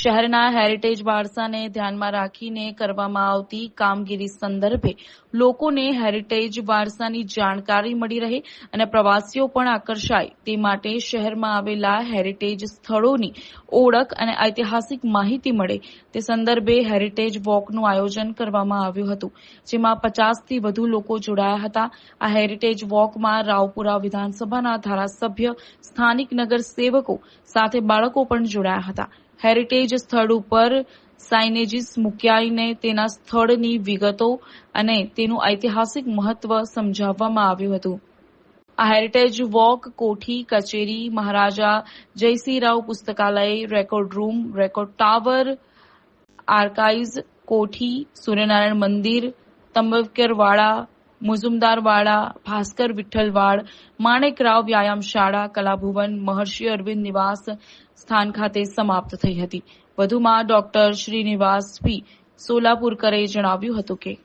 શહેરના હેરિટેજ વારસાને ધ્યાનમાં રાખીને કરવામાં આવતી કામગીરી સંદર્ભે લોકોને હેરિટેજ વારસાની જાણકારી મળી રહે અને પ્રવાસીઓ પણ આકર્ષાય તે માટે શહેરમાં આવેલા હેરિટેજ સ્થળોની ઓળખ અને ઐતિહાસિક માહિતી મળે તે સંદર્ભે હેરિટેજ વોકનું આયોજન કરવામાં આવ્યું હતું, જેમાં પચાસથી વધુ લોકો જોડાયા હતા. આ હેરિટેજ વોકમાં રાવપુરા વિધાનસભાના ધારાસભ્ય, સ્થાનિક નગર સેવકો સાથે બાળકો પણ જોડાયા હતા. હેરિટેજ સ્થળ ઉપર સાઇનેજીસ મૂક્યાઈને તેના સ્થળની વિગતો અને તેનું ઐતિહાસિક મહત્વ સમજાવવામાં આવ્યું હતું. આ હેરિટેજ વોક કોઠી કચેરી, મહારાજા જયસિંહરાવ પુસ્તકાલય, record room, record tower, archives, કોઠી, સૂર્યનારાયણ મંદિર તંબકેરવાડા મુઝુમદારવાડા ભાસ્કર વિઠ્ઠલવાડ માણેકરાવ વ્યાયામ શાળા, કલાભુવન, મહર્ષિ અરવિંદ નિવાસ સ્થાન ખાતે સમાપ્ત થઈ હતી. વધુમાં ડોક્ટર શ્રીનિવાસ પી. સોલાપુરકરે જણાવ્યું હતું કે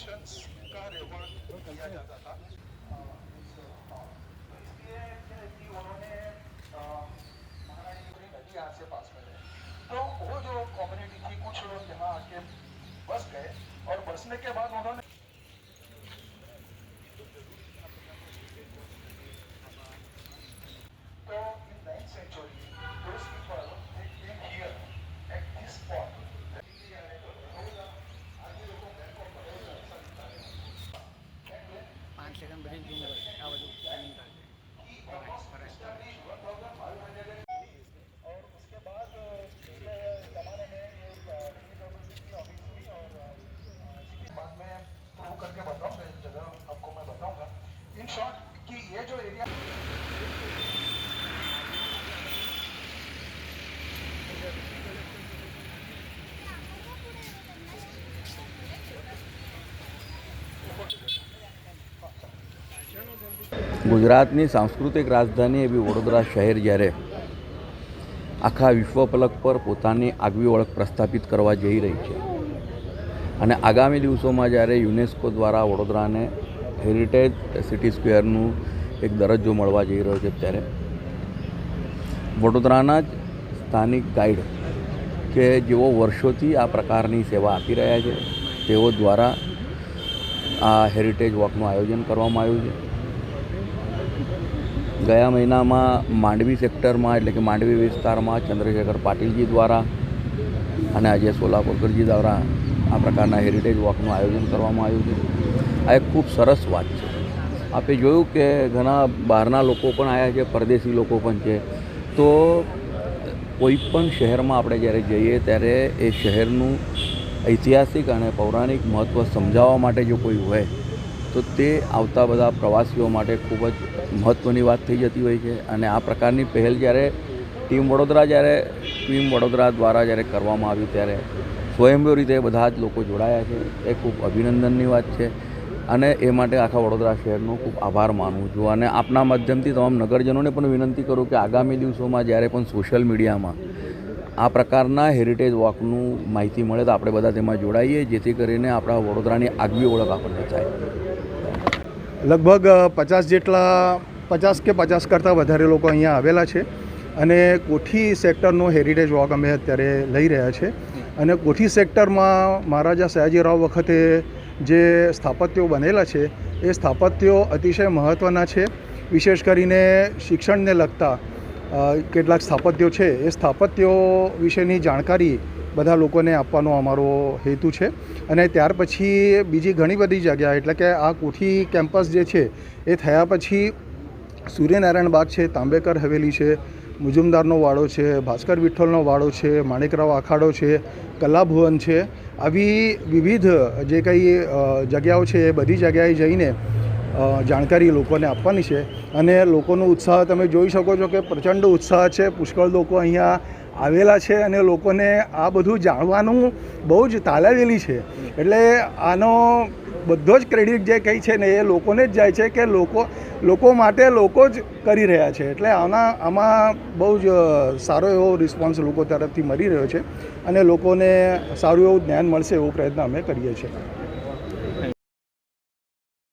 सभी का रिकॉर्ड किया जाता था। से पास में तो वो जो कम्युनिटी थी, कुछ लोग यहाँ आके बस गए और बसने के बाद उन्होंने ગુજરાતની સાંસ્કૃતિક રાજધાની એવી વડોદરા શહેર જ્યારે આખા વિશ્વ પલક પર પોતાની આગવી ઓળખ પ્રસ્થાપિત કરવા જઈ રહી છે. અને આગામી દિવસોમાં જ્યારે યુનેસ્કો દ્વારા વડોદરાને હેરિટેજ સિટી સ્ક્વેરનું એક દરજ્જો મળવા જઈ રહ્યો છે ત્યારે વડોદરાના જ સ્થાનિક ગાઈડ કે જેઓ વર્ષોથી આ પ્રકારની સેવા આપી રહ્યા છે, તેઓ દ્વારા આ હેરિટેજ વોકનું આયોજન કરવામાં આવ્યું છે. ગયા મહિનામાં માંડવી સેક્ટરમાં, એટલે કે માંડવી વિસ્તારમાં ચંદ્રશેખર પાટીલજી દ્વારા અને આજે સોલાપુરકરજી દ્વારા આ પ્રકારના હેરિટેજ વોકનું આયોજન કરવામાં આવ્યું છે. આ એક ખૂબ સરસ વાત છે. આપણે જોયું કે ઘણા બહારના લોકો પણ આવ્યા છે, પરદેશી લોકો પણ છે. તો કોઈ પણ શહેરમાં આપણે જ્યારે જઈએ ત્યારે એ શહેરનું ઐતિહાસિક અને પૌરાણિક મહત્ત્વ સમજાવવા માટે જો કોઈ હોય તો તે આવતા બધા પ્રવાસીઓ માટે ખૂબ જ મહત્ત્વની વાત થઈ જતી હોય છે. અને આ પ્રકારની પહેલ જ્યારે ટીમ વડોદરા જ્યારે ટીમ વડોદરા દ્વારા જ્યારે કરવામાં આવ્યું ત્યારે સ્વયંભૂ રીતે બધા જ લોકો જોડાયા છે. એ ખૂબ અભિનંદનની વાત છે. અને એ માટે આખા વડોદરા શહેરનો ખૂબ આભાર માનું છું. અને આપના માધ્યમથી તમામ નગરજનોને પણ વિનંતી કરું કે આગામી દિવસોમાં જ્યારે પણ સોશિયલ મીડિયામાં આ પ્રકારના હેરિટેજ વોકનું માહિતી મળે તો આપણે બધા તેમાં જોડાઈએ, જેથી કરીને આપણા વડોદરાની આગવી ઓળખ આપણને થાય. લગભગ પચાસ જેટલા, પચાસ કે પચાસ કરતાં વધારે લોકો અહીંયા આવેલા છે. અને કોઠી સેક્ટરનો હેરિટેજ વોક અમે અત્યારે લઈ રહ્યા છે. અને કોઠી સેક્ટરમાં મહારાજા સયાજીરાવ વખતે જે સ્થાપત્યો બનેલા છે, એ સ્થાપત્યો અતિશય મહત્ત્વના છે. વિશેષ કરીને શિક્ષણને લગતા કેટલાક સ્થાપત્યો છે. એ સ્થાપત્યો વિશેની જાણકારી બધા લોકોને આપવાનો અમારો હેતુ છે. અને ત્યાર પછી બીજી ઘણી બધી જગ્યા, એટલે કે આ કોઠી કેમ્પસ જે છે, એ થયા પછી સૂર્યનારાયણ બાગ છે, તાંબેકર હવેલી છે, મુજુમદારનો વાડો છે, ભાસ્કર વિઠ્ઠલનો વાડો છે, માણેકરાવ આખાડો છે, કલાભુવન છે. આવી વિવિધ જે કંઈ જગ્યાઓ છે, એ બધી જગ્યાએ જઈને જાણકારી લોકોને આપવાની છે. અને લોકોનો ઉત્સાહ તમે જોઈ શકો છો કે પ્રચંડ ઉત્સાહ છે. પુષ્કળ લોકો અહીંયા આવેલા છે અને લોકોને આ બધું જાણવાનું બહુ જ તાલાવેલી છે. એટલે આનો બધો જ ક્રેડિટ જે કંઈ છે ને એ લોકોને જ જાય છે કે લોકો લોકો માટે લોકો જ કરી રહ્યા છે. એટલે આના, આમાં બહુ જ સારો એવો રિસ્પોન્સ લોકો તરફથી મળી રહ્યો છે અને લોકોને સારું એવું જ્ઞાન મળશે એવો પ્રયત્ન અમે કરીએ છીએ.